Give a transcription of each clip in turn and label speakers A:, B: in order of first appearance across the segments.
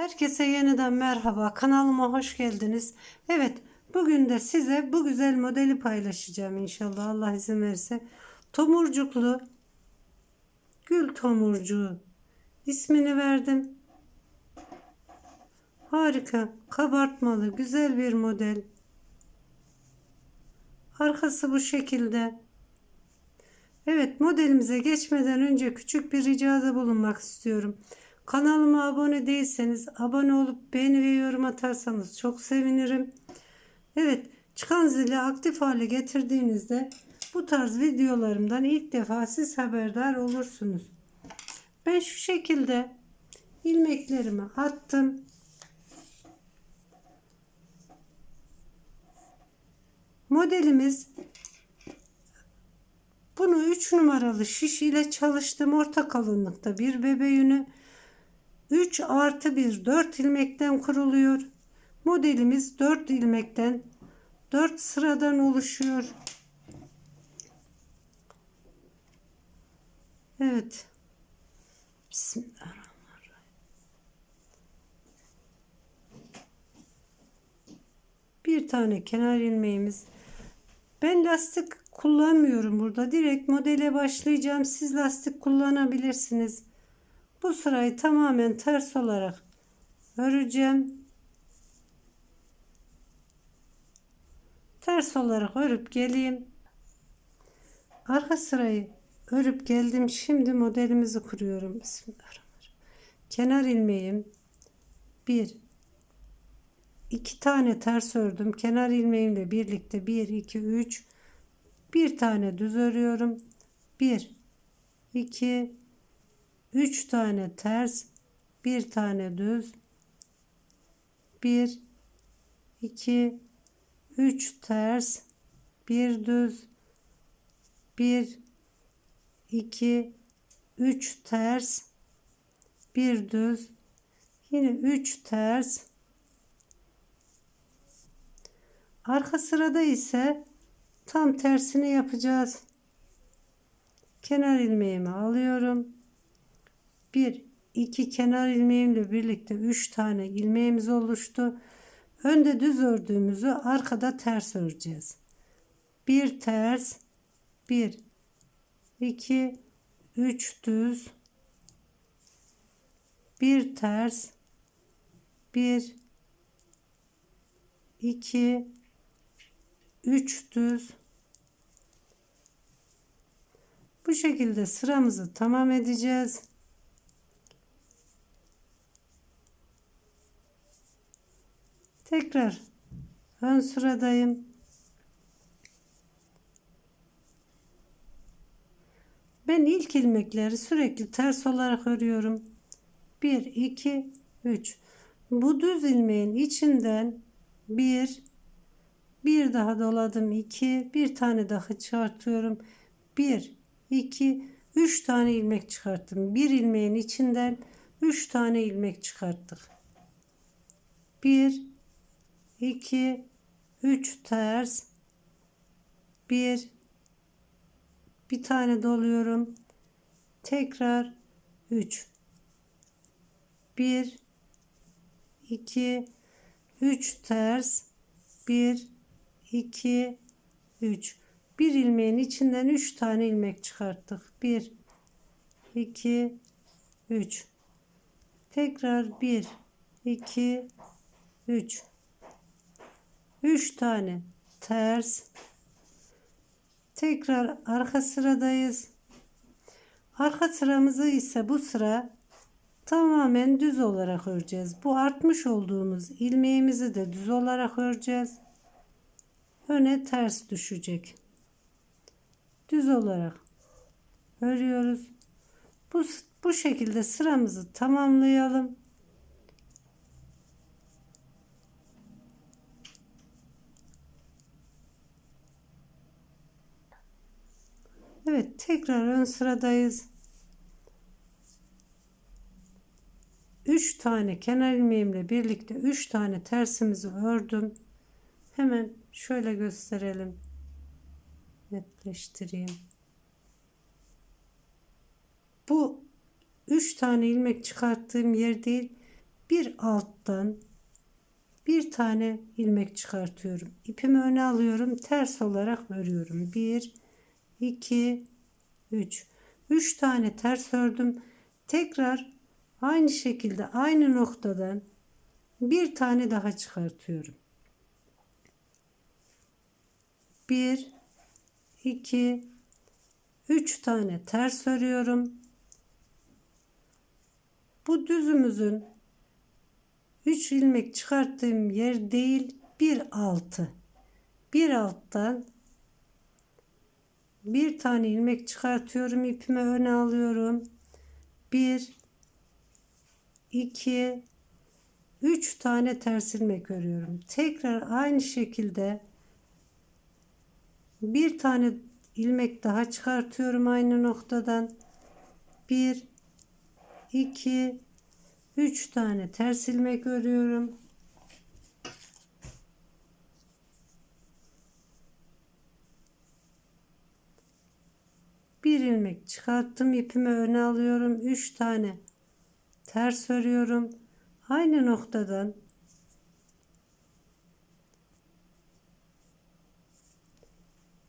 A: Herkese yeniden merhaba. Kanalıma hoş geldiniz. Evet, bugün de size bu güzel modeli paylaşacağım inşallah Allah izin verirse. Tomurcuklu gül tomurcuğu ismini verdim. Harika, kabartmalı, güzel bir model. Arkası bu şekilde. Evet modelimize geçmeden önce küçük bir ricada bulunmak istiyorum. Kanalıma abone değilseniz abone olup beğeni ve yorum atarsanız çok sevinirim. Evet çıkan zili aktif hale getirdiğinizde bu tarz videolarımdan ilk defa siz haberdar olursunuz. Ben şu şekilde ilmeklerimi attım. Modelimiz bunu 3 numaralı şiş ile çalıştım. Orta kalınlıkta bir bebe yünü. 3 artı 1 4 ilmekten kuruluyor. Modelimiz 4 ilmekten 4 sıradan oluşuyor. Evet. Bismillahirrahmanirrahim. Bir tane kenar ilmeğimiz. Ben lastik kullanmıyorum burada. Direkt modele başlayacağım. Siz lastik kullanabilirsiniz. Bu sırayı tamamen ters olarak öreceğim. Ters olarak örüp geleyim. Arka sırayı örüp geldim. Şimdi modelimizi kuruyorum. Bismillahirrahmanirrahim. Kenar ilmeğim 1 2 tane ters ördüm. Kenar ilmeğimle birlikte 1 2 3 bir tane düz örüyorum. 1 2 3 tane ters, bir tane düz. 1 2 3 ters, bir düz. 1 2 3 ters, bir düz. Yine 3 ters. Arka sırada ise tam tersini yapacağız. Kenar ilmeğimi alıyorum. Bir iki kenar ilmeğimle birlikte 3 tane ilmeğimiz oluştu. Önde düz ördüğümüzü arkada ters öreceğiz. Bir ters, bir, iki, üç düz, bir ters, bir, iki, üç düz. Bu şekilde sıramızı tamam edeceğiz. Tekrar ön sıradayım. Ben ilk ilmekleri sürekli ters olarak örüyorum. 1 2 3. Bu düz ilmeğin içinden 1 bir daha doladım 2 bir tane daha çıkartıyorum. 1 2 3 tane ilmek çıkarttım. Bir ilmeğin içinden 3 tane ilmek çıkarttık. 1 2 3 ters. 1 bir tane doluyorum. Tekrar 3 1 2 3 ters. 1 2 3 bir ilmeğin içinden 3 tane ilmek çıkarttık. 1 2 3 tekrar 1 2 3 3 tane. Ters. Tekrar arka sıradayız. Arka sıramızı ise bu sıra tamamen düz olarak öreceğiz. Bu artmış olduğumuz ilmeğimizi de düz olarak öreceğiz. Öne ters düşecek. Düz olarak örüyoruz. Bu, bu şekilde sıramızı tamamlayalım Evet tekrar ön sıradayız. 3 tane kenar ilmeğimle birlikte 3 tane tersimizi ördüm. Hemen şöyle gösterelim. Netleştireyim. Bu 3 tane ilmek çıkarttığım yer değil. bir alttan bir tane ilmek çıkartıyorum. İpimi öne alıyorum. Ters olarak örüyorum. 1 2 3 3 tane ters ördüm. Tekrar aynı şekilde aynı noktadan bir tane daha çıkartıyorum. 1 2 3 tane ters örüyorum. Bu düzümüzün 3 ilmek çıkarttığım yer değil bir altı. Bir alttan bir tane ilmek çıkartıyorum. ipimi öne alıyorum. 1 2 3 tane ters ilmek örüyorum. Tekrar aynı şekilde bir tane ilmek daha çıkartıyorum aynı noktadan. 1 2 3 tane ters ilmek örüyorum. Bir ilmek çıkarttım. ipimi öne alıyorum. 3 tane ters örüyorum. Aynı noktadan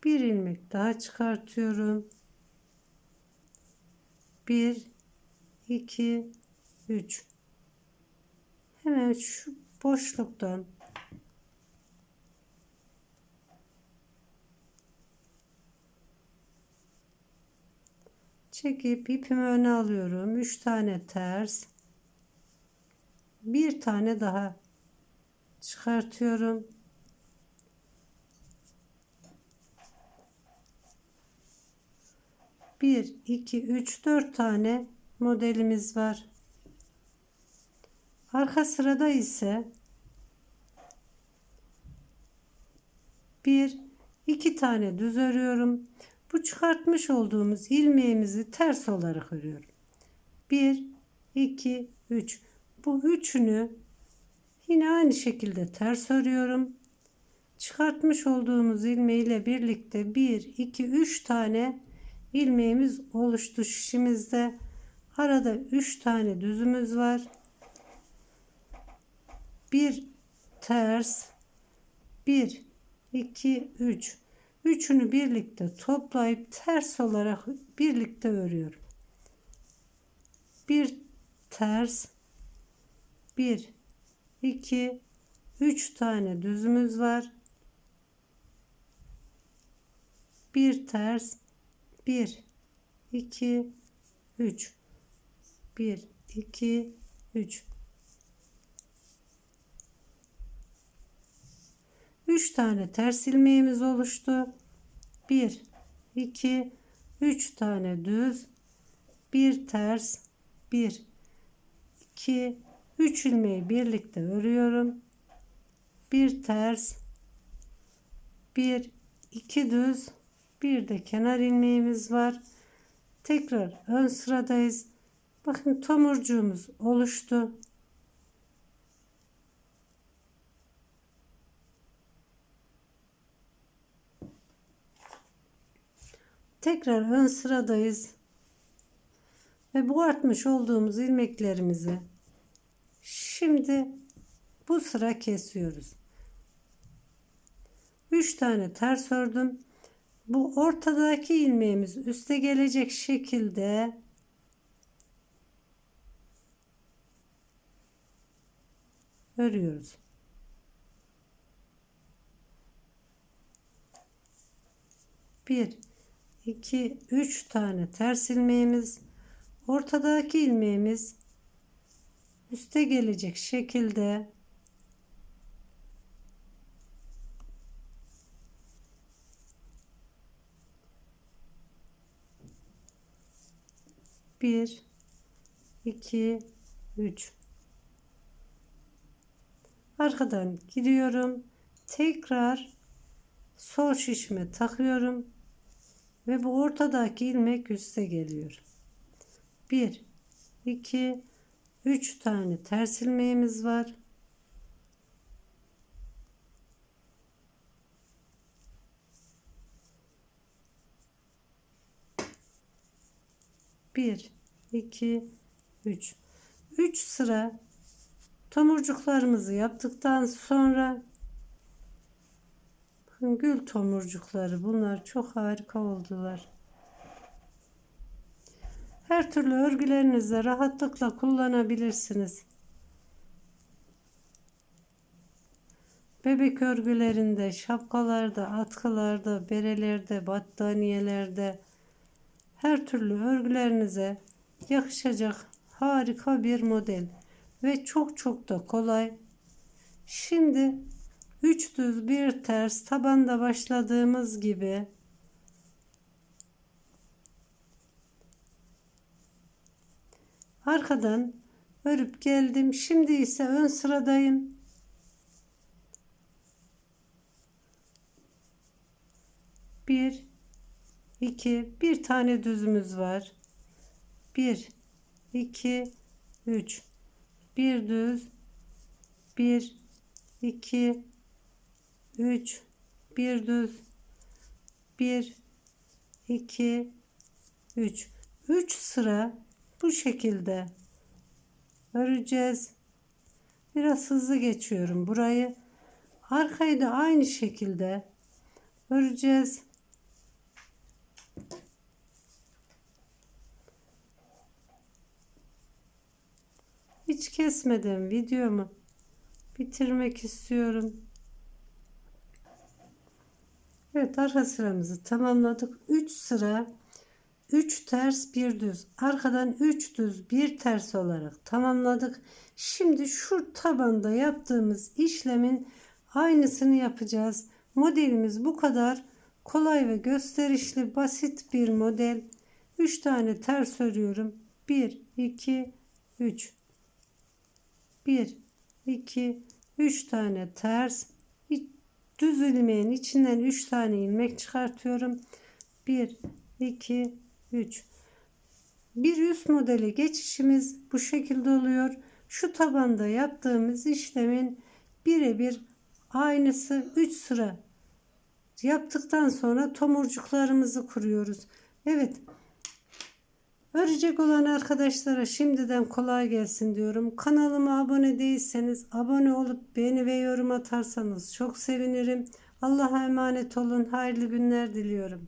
A: bir ilmek daha çıkartıyorum. 1 2 3 hemen şu boşluktan çekip ipimi öne alıyorum. 3 tane ters bir tane daha çıkartıyorum. Bir, iki, üç, dört tane modelimiz var. Arka sırada ise bir, iki tane düz örüyorum. Bu çıkartmış olduğumuz ilmeğimizi ters olarak örüyorum. Bir, iki, üç. Bu üçünü yine aynı şekilde ters örüyorum. Çıkartmış olduğumuz ilmeğiyle birlikte 1, 2, 3 tane ilmeğimiz oluştu şişimizde. Arada 3 tane düzümüz var. Bir ters 1 2 3 üçünü birlikte toplayıp ters olarak birlikte örüyorum. Bir ters 1 2 3 tane düzümüz var. Bir ters 1 2 3 1 2 3 3 tane ters ilmeğimiz oluştu. 1 2 3 tane düz, bir ters, 1 2 3 ilmeği birlikte örüyorum. Bir ters, bir iki düz, bir de kenar ilmeğimiz var. Tekrar ön sıradayız. Bakın tomurcuğumuz oluştu. Tekrar ön sıradayız. Ve bu artmış olduğumuz ilmeklerimizi şimdi bu sıra kesiyoruz. 3 tane ters ördüm. Bu ortadaki ilmeğimiz üste gelecek şekilde örüyoruz. Bir, iki, üç tane ters ilmeğimiz, ortadaki ilmeğimiz üste gelecek şekilde bir iki üç. Arkadan gidiyorum tekrar sol şişme takıyorum ve bu ortadaki ilmek üste geliyor 1 2 3 tane ters ilmeğimiz var. Bir, iki, üç. Üç sıra Tomurcuklarımızı yaptıktan sonra bakın gül tomurcukları bunlar çok harika oldular. Her türlü örgülerinizde rahatlıkla kullanabilirsiniz. Bebek örgülerinde, şapkalarda, atkılarda, berelerde, battaniyelerde her türlü örgülerinize yakışacak harika bir model ve çok çok da kolay. Şimdi 3 düz bir ters tabanda başladığımız gibi arkadan örüp geldim. Şimdi ise ön sıradayım. Bir, iki, bir tane düzümüz var. Bir, iki, üç. Bir düz, bir, iki, üç, bir düz, bir, iki, üç. Üç sıra bu şekilde öreceğiz. Biraz hızlı geçiyorum burayı. Arkayı da aynı şekilde öreceğiz. Hiç kesmeden videomu bitirmek istiyorum. Evet arka sıramızı tamamladık. 3 sıra 3 ters bir düz arkadan 3 düz bir ters olarak tamamladık. Şimdi şu tabanda yaptığımız işlemin aynısını yapacağız. Modelimiz bu kadar kolay ve gösterişli basit bir model. 3 tane ters örüyorum. 1 2 3 1 2 3 tane ters düz ilmeğin içinden 3 tane ilmek çıkartıyorum. 1 2 3 bir üst modele geçişimiz bu şekilde oluyor. Şu tabanda yaptığımız işlemin birebir aynısı 3 sıra yaptıktan sonra tomurcuklarımızı kuruyoruz. Evet. Örecek olan arkadaşlara şimdiden kolay gelsin diyorum. Kanalıma abone değilseniz abone olup beğeni ve yorum atarsanız çok sevinirim. Allah'a emanet olun. Hayırlı günler diliyorum.